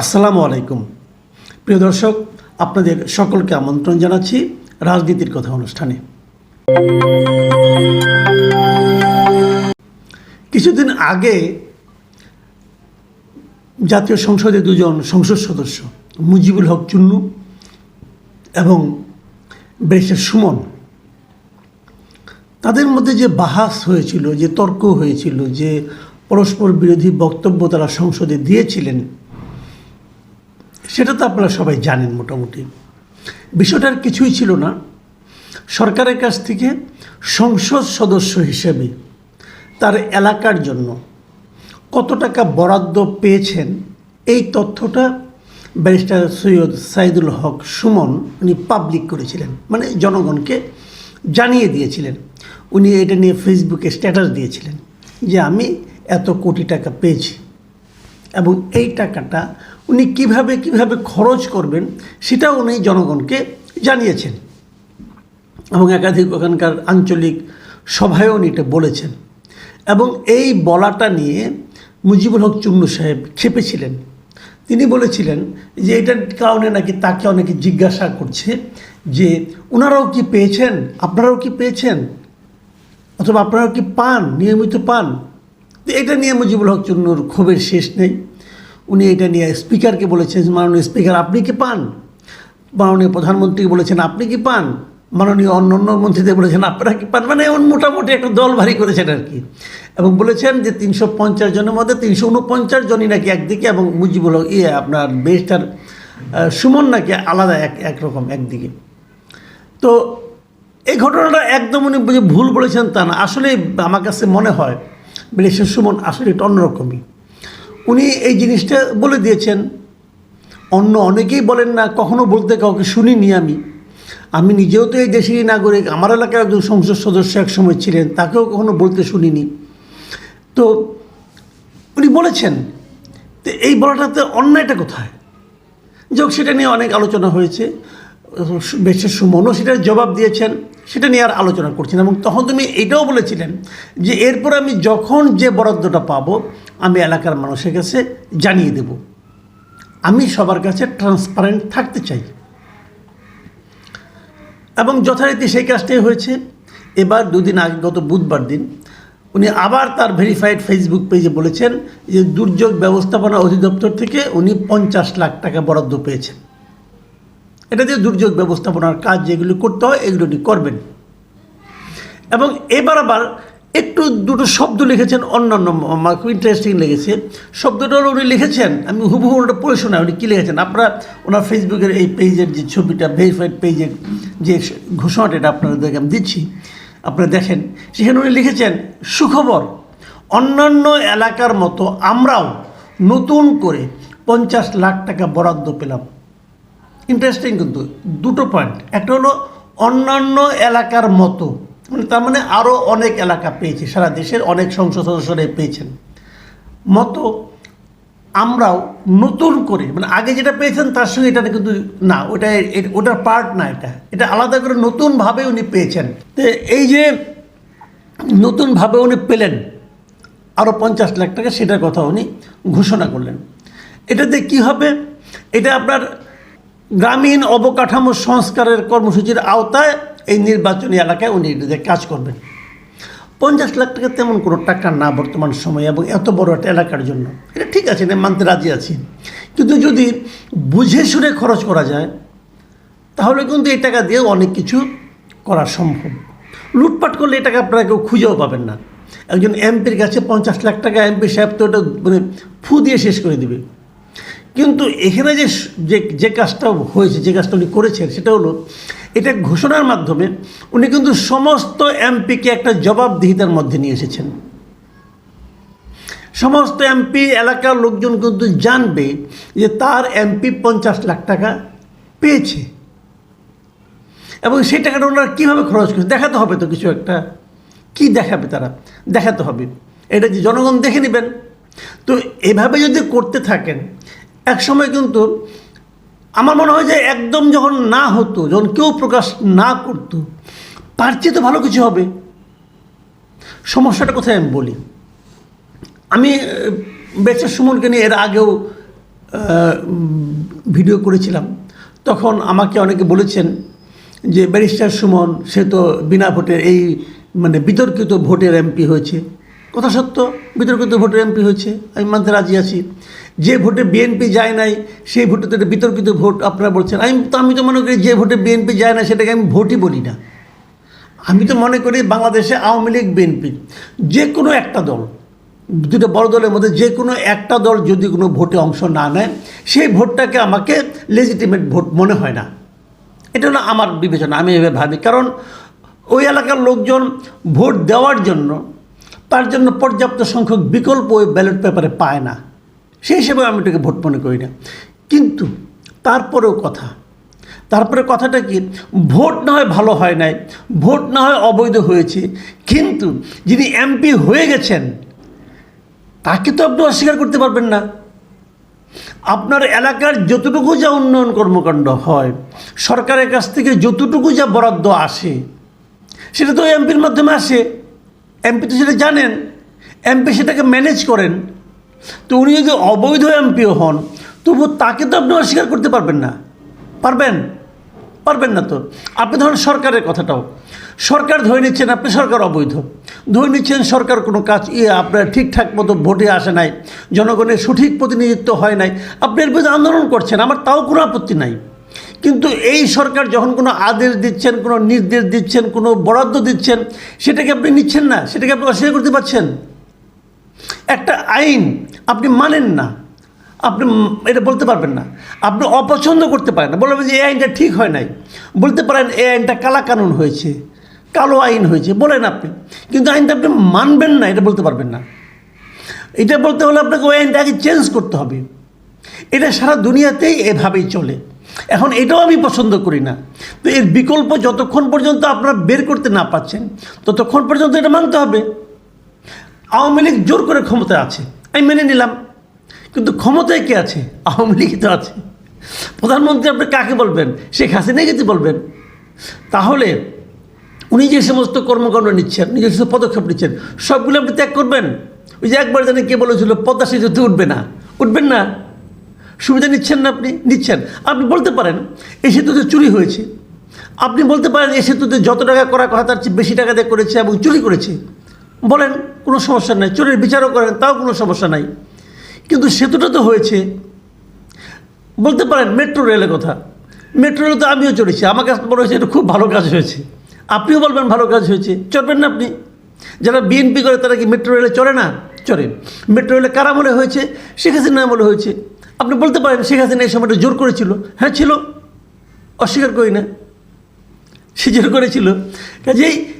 আসসালামু আলাইকুম। প্রিয় দর্শক, আপনাদের সকলকে আমন্ত্রণ জানাচ্ছি রাজনীতির কথা অনুষ্ঠানে। কিছুদিন আগে জাতীয় সংসদে দুজন সংসদ সদস্য, মুজিবুল হক চুন্নু এবং ব্যারিস্টার সুমন, তাদের মধ্যে যে বাহাস হয়েছিল, যে তর্ক হয়েছিল, যে পরস্পর বিরোধী বক্তব্য তারা সংসদে দিয়েছিলেন সেটা তো আপনারা সবাই জানেন মোটামুটি। বিষয়টার কিছুই ছিল না। সরকারের কাছ থেকে সংসদ সদস্য হিসেবে তার এলাকার জন্য কত টাকা বরাদ্দ পেয়েছেন, এই তথ্যটা ব্যারিস্টার সৈয়দ সাইদুল হক সুমন উনি পাবলিক করেছিলেন। মানে জনগণকে জানিয়ে দিয়েছিলেন। উনি এটা নিয়ে ফেসবুকে স্ট্যাটাস দিয়েছিলেন যে আমি এত কোটি টাকা পেয়েছি। এবং এই টাকাটা উনি কীভাবে কীভাবে খরচ করবেন সেটাও উনি জনগণকে জানিয়েছেন। এবং একাধিক ওখানকার আঞ্চলিক সভায়ও উনি এটা বলেছেন। এবং এই বলাটা নিয়ে মুজিবুল হক চুন্নু সাহেব খেপেছিলেন। তিনি বলেছিলেন যে এটার কারণে নাকি তাকে অনেকে জিজ্ঞাসা করছে যে ওনারাও কি পেয়েছেন? আপনারাও কি পেয়েছেন? অথবা আপনারাও কি পান? নিয়মিত পান? এটা নিয়ে মুজিবুল হক চুন্নুর ক্ষোভের শেষ নেই। উনি এটা নিয়ে স্পিকারকে বলেছেন, মাননীয় স্পিকার, আপনি কি পান? মাননীয় প্রধানমন্ত্রীকে বলেছেন, আপনি কি পান? মাননীয় অন্য অন্য মন্ত্রীদের বলেছেন, আপনারা কি পান? মানে এমন মোটামুটি একটা দল ভারী করেছেন আর কি। এবং বলেছেন যে তিনশো পঞ্চাশ জনের মধ্যে তিনশো উনপঞ্চাশ জনই নাকি একদিকে এবং মুজিবুল হক ইয়ে আপনার বেস্টার সুমন নাকি আলাদা এক একরকম একদিকে। তো এই ঘটনাটা একদম উনি ভুল বলেছেন তা না। আসলে আমার কাছে মনে হয় ব্রিটিশের সুমন আসলে এটা অন্যরকমই। উনি এই জিনিসটা বলে দিয়েছেন। অন্য অনেকেই বলেন না, কখনো বলতে কাউকে শুনিনি আমি। আমি নিজেও তো এই দেশেরই নাগরিক, আমার এলাকার একজন সংসদ সদস্য এক সময় ছিলেন, তাকেও কখনো বলতে শুনিনি। তো উনি বলেছেন, তো এই বলাটাতে অন্যায়টা কোথায়? যোগ সেটা নিয়ে অনেক আলোচনা হয়েছে। বেশের সুমনও সেটার জবাব দিয়েছেন, সেটা নিয়ে আর আলোচনা করছেন এবং তখন তুমি এটাও বলেছিলেন যে, এরপর আমি যখন যে বরাদ্দটা পাবো আমি এলাকার মানুষের কাছে জানিয়ে দেব। আমি সবার কাছে ট্রান্সপারেন্ট থাকতে চাই। এবং যথারীতি সেই কাজটাই হয়েছে। এবার দুদিন আগে, গত বুধবার দিন, উনি আবার তার ভেরিফাইড ফেসবুক পেজে বলেছেন যে দুর্যোগ ব্যবস্থাপনা অধিদপ্তর থেকে উনি পঞ্চাশ লাখ টাকা বরাদ্দ পেয়েছেন। এটা দিয়ে দুর্যোগ ব্যবস্থাপনার কাজ যেগুলি করতে হয়, এগুলো উনি করবেন। এবং এবার আবার একটু দুটো শব্দ লিখেছেন, অন্যান্য খুব ইন্টারেস্টিং লেগেছে। শব্দটা উনি লিখেছেন, আমি হুবহু ওটা পড়ে শোনাই, উনি কী লিখেছেন? আপনারা ওনার ফেসবুকের এই পেজের যে ছবিটা ভেরিফাইড পেজের যে ঘোষণাটা, এটা আপনাদেরকে আমি দিচ্ছি, আপনারা দেখেন, সেখানে উনি লিখেছেন, সুখবর, অন্যান্য এলাকার মতো আমরাও নতুন করে পঞ্চাশ লাখ টাকা বরাদ্দ পেলাম। ইন্টারেস্টিং কিন্তু, দুটো পয়েন্ট একটা হলো অন্যান্য এলাকার মতো মানে তার মানে আরও অনেক এলাকা পেয়েছে, সারা দেশের অনেক সংসদ সদস্যরা পেয়েছেন। মতো আমরাও নতুন করে মানে আগে যেটা পেয়েছেন তার সঙ্গে এটা কিন্তু না, ওটা ওটার পার্ট না এটা। এটা আলাদা করে নতুনভাবে উনি পেয়েছেন। তো এই যে নতুনভাবে উনি পেলেন আরও পঞ্চাশ লাখ টাকা, সেটার কথা উনি ঘোষণা করলেন। এটাতে কি হবে? এটা আপনার গ্রামীণ অবকাঠামো সংস্কারের কর্মসূচির আওতায় এই নির্বাচনী এলাকায় উনি কাজ করবেন। পঞ্চাশ লাখ টাকা তেমন কোনো টাকা না বর্তমান সময়ে এবং এত বড় একটা এলাকার জন্য। এটা ঠিক আছে এটা মানতে রাজি আছি। কিন্তু যদি বুঝে শুনে খরচ করা যায়, তাহলে কিন্তু এই টাকা দিয়েও অনেক কিছু করা সম্ভব। লুটপাট করলে এই টাকা আপনারা কেউ খুঁজেও পাবেন না। একজন এমপির কাছে পঞ্চাশ লাখ টাকা এমপি সাহেব তো ওটা মানে ফু দিয়ে শেষ করে দেবে। কিন্তু এখানে যে যে কাজটা হয়েছে, যে কাজটা উনি করেছেন, সেটা হলো এটা ঘোষণার মাধ্যমে উনি কিন্তু সমস্ত এমপিকে একটা জবাবদিহিতার মধ্যে নিয়ে এসেছেন। সমস্ত এমপি এলাকার লোকজন কিন্তু জানবে যে তার এমপি পঞ্চাশ লাখ টাকা পেয়েছে। এবং সেই টাকাটা ওনারা কীভাবে খরচ করছে? দেখাতে হবে তো কিছু একটা। কি দেখাবে তারা? দেখাতে হবে। এটা যে জনগণ দেখে নেবেন। তো এভাবে যদি করতে থাকেন এক সময় কিন্তু আমার মনে হয় যে একদম যখন না হতো, যখন কেউ প্রকাশ না করতো, তার চেয়ে তো ভালো কিছু হবে। সমস্যাটা কোথায় আমি বলি? আমি বেচার সুমনকে নিয়ে এর আগেও ভিডিও করেছিলাম। তখন আমাকে অনেকে বলেছেন যে ব্যারিস্টার সুমন, সে তো বিনা ভোটে এই মানে বিতর্কিত ভোটের এমপি হয়েছে। কথা সত্য, বিতর্কিত ভোটের এমপি হয়েছে, আমি মানতে রাজি আছি। যে ভোটে বিএনপি যায় নাই, সেই ভোটে তো একটা বিতর্কিত ভোট আপনারা বলছেন। আমি তো আমি তো মনে করি যে ভোটে বিএনপি যায় না, সেটাকে আমি ভোটই বলি না। আমি তো মনে করি বাংলাদেশে আওয়ামী লীগ, বিএনপি, যে কোনো একটা দল, দুটো বড় দলের মধ্যে যে কোনো একটা দল যদি কোনো ভোটে অংশ না নেয়, সেই ভোটটাকে আমাকে লেজিটিমেট ভোট মনে হয় না। এটা হলো আমার বিবেচনা, আমি এভাবে ভাবি। কারণ ওই এলাকার লোকজন ভোট দেওয়ার জন্য তার জন্য পর্যাপ্ত সংখ্যক বিকল্প ওই ব্যালট পেপারে পায় না। সেই হিসেবে আমি এটাকে ভোট মনে করি না। কিন্তু তারপরেও কথা। তারপরে কথাটা কি? ভোট না হয় ভালো হয় নাই, ভোট না হয় অবৈধ হয়েছে। কিন্তু যিনি এমপি হয়ে গেছেন, তাকে তো আপনি অস্বীকার করতে পারবেন না। আপনার এলাকার যতটুকু যা উন্নয়ন কর্মকাণ্ড হয়, সরকারের কাছ থেকে যতটুকু যা বরাদ্দ আসে, সেটা তো এমপির মাধ্যমে আসে। এমপি তো সেটা জানেন। এমপি সেটাকে ম্যানেজ করেন। তো উনি যদি অবৈধ এমপিও হন তবু তাকে তো আপনি অস্বীকার করতে পারবেন না। পারবেন? পারবেন না তো। আপনি ধরেন সরকারের কথাটাও। সরকার ধরে নিচ্ছেন আপনি সরকার অবৈধ। ধরে নিচ্ছেন সরকার কোনো কাজ ইয়ে আপনার ঠিকঠাক মতো ভোটে আসে নাই, জনগণের সঠিক প্রতিনিধিত্ব হয় নাই। আপনি এর বিরুদ্ধে আন্দোলন করছেন, আমার তাও কোনো আপত্তি নাই। কিন্তু এই সরকার যখন কোনো আদেশ দিচ্ছেন, কোনো নির্দেশ দিচ্ছেন, কোনো বরাদ্দ দিচ্ছেন, সেটাকে আপনি নিচ্ছেন না, সেটাকে আপনি অস্বীকার করতে পারছেন। একটা আইন আপনি মানেন না, আপনি এটা বলতে পারবেন না। আপনি অপছন্দ করতে পারেন না, বলবেন যে এই আইনটা ঠিক হয় নাই। বলতে পারেন এই আইনটা কালা কানুন হয়েছে, কালো আইন হয়েছে, বলেন আপনি। কিন্তু আইনটা আপনি মানবেন না, এটা বলতে পারবেন না। এটা বলতে হলে আপনাকে ওই আইনটা আগে চেঞ্জ করতে হবে। এটা সারা দুনিয়াতেই এভাবেই চলে। এখন এটাও আমি পছন্দ করি না। তো এর বিকল্প যতক্ষণ পর্যন্ত আপনারা বের করতে না পাচ্ছেন ততক্ষণ পর্যন্ত এটা মানতে হবে। আওয়ামী লীগ জোর করে ক্ষমতায় আছে, আমি মেনে নিলাম। কিন্তু ক্ষমতায় কে আছে? আওয়ামী লীগই তো আছে। প্রধানমন্ত্রী আপনি কাকে বলবেন? শেখ হাসিনাকে তো বলবেন। তাহলে উনি যে সমস্ত কর্মকাণ্ড নিচ্ছেন, উনি যে সমস্ত পদক্ষেপ নিচ্ছেন, সবগুলো আপনি ত্যাগ করবেন? ওই যে একবার জানি কে বলেছিল, পদ্মা সেতুতে উঠবে না। উঠবেন না? সুবিধা নিচ্ছেন না আপনি? নিচ্ছেন। আপনি বলতে পারেন এই সেতুতে চুরি হয়েছে। আপনি বলতে পারেন এই সেতুতে যত টাকা করা কথা তার চেয়ে বেশি টাকা দিয়ে করেছে এবং চুরি করেছে। বলেন, কোনো সমস্যা নাই। চুরির বিচারও করেন, তাও কোনো সমস্যা নাই। কিন্তু সেতুটা তো হয়েছে। বলতে পারেন, মেট্রো রেলের কথা। মেট্রো রেলে তো আমিও চড়েছি। আমার কাছে মনে হয়েছে এটা খুব ভালো কাজ হয়েছে। আপনিও বলবেন ভালো কাজ হয়েছে। চড়বেন না আপনি? যারা বিএনপি করে তারা কি মেট্রো রেলে চড়ে না? চড়ে। মেট্রো রেলে কারা মনে হয়েছে? শেখ হাসিনা মনে হয়েছে। আপনি বলতে পারেন শেখ হাসিনা এই সময়টা জোর করেছিল। হ্যাঁ ছিল। অস্বীকার করি না। সে জোর করেছিল। কাজেই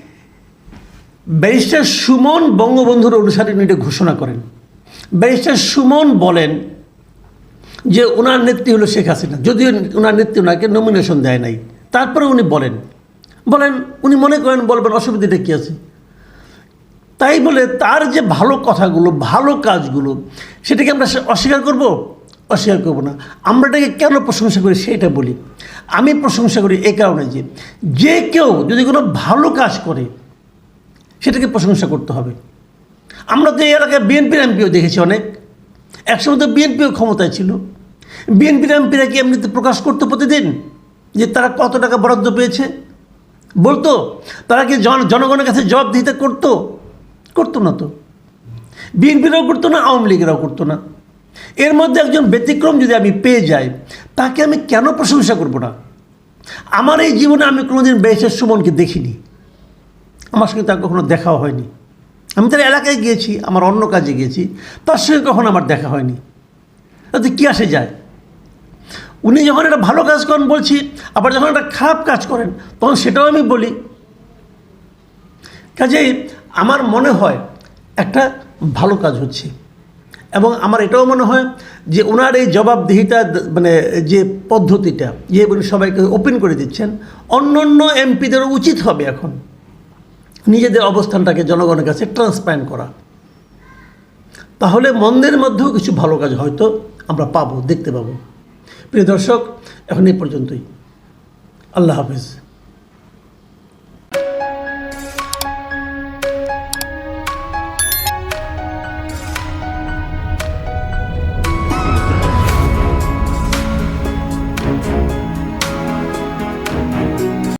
ব্যারিস্টার সুমন বঙ্গবন্ধুর অনুসারী উনি এটা ঘোষণা করেন। ব্যারিস্টার সুমন বলেন যে ওনার নেত্রী হলো শেখ হাসিনা। যদিও ওনার নেত্রী ওনাকে নমিনেশন দেয় নাই। তারপরে উনি বলেন। বলেন, উনি মনে করেন, বলবেন, অসুবিধাটা কী আছে? তাই বলে তার যে ভালো কথাগুলো, ভালো কাজগুলো, সেটাকে আমরা অস্বীকার করব? অস্বীকার করব না। আমরা এটাকে কেন প্রশংসা করি সেটা বলি। আমি প্রশংসা করি এ কারণে যে যে কেউ যদি কোনো ভালো কাজ করে, সেটাকে প্রশংসা করতে হবে। আমরা তো এই এলাকায় বিএনপির এমপিও দেখেছি অনেক। একসময় তো বিএনপিও ক্ষমতায় ছিল। বিএনপির এমপিরা কি এমনিতে প্রকাশ করতো প্রতিদিন? যে তারা কত টাকা বরাদ্দ পেয়েছে? বলতো, তারা কি জন জনগণের কাছে জবাবদিহিতা করতো? করতো না তো। বিএনপিরাও করতো না, আওয়ামী লীগেরাও করতো না। এর মধ্যে একজন ব্যতিক্রম যদি আমি পেয়ে যাই, তাকে আমি কেন প্রশংসা করব না? আমার এই জীবনে আমি কোনোদিন বেশের সুমনকে দেখিনি। আমার সঙ্গে তার কখনো দেখাও হয়নি। আমি তার এলাকায় গিয়েছি, আমার অন্য কাজে গিয়েছি, তার সঙ্গে কখনো আমার দেখা হয়নি। তাতে কী আসে যায়? উনি যখন একটা ভালো কাজ করেন বলছি, আবার যখন একটা খারাপ কাজ করেন, তখন সেটাও আমি বলি। কাজেই আমার মনে হয় একটা ভালো কাজ হচ্ছে। এবং আমার এটাও মনে হয় যে ওনার এই জবাবদিহিতা মানে যে পদ্ধতিটা যে উনি সবাইকে ওপেন করে দিচ্ছেন। অন্য অন্য এমপিদেরও উচিত হবে এখন নিজেদের অবস্থানটাকে জনগণের কাছে ট্রান্সপারেন্ট করা। তাহলে মন্দের মধ্যেও কিছু ভালো কাজ হয়তো আমরা পাবো, দেখতে পাবো। প্রিয় দর্শক, এখন এই পর্যন্তই। আল্লাহ হাফেজ।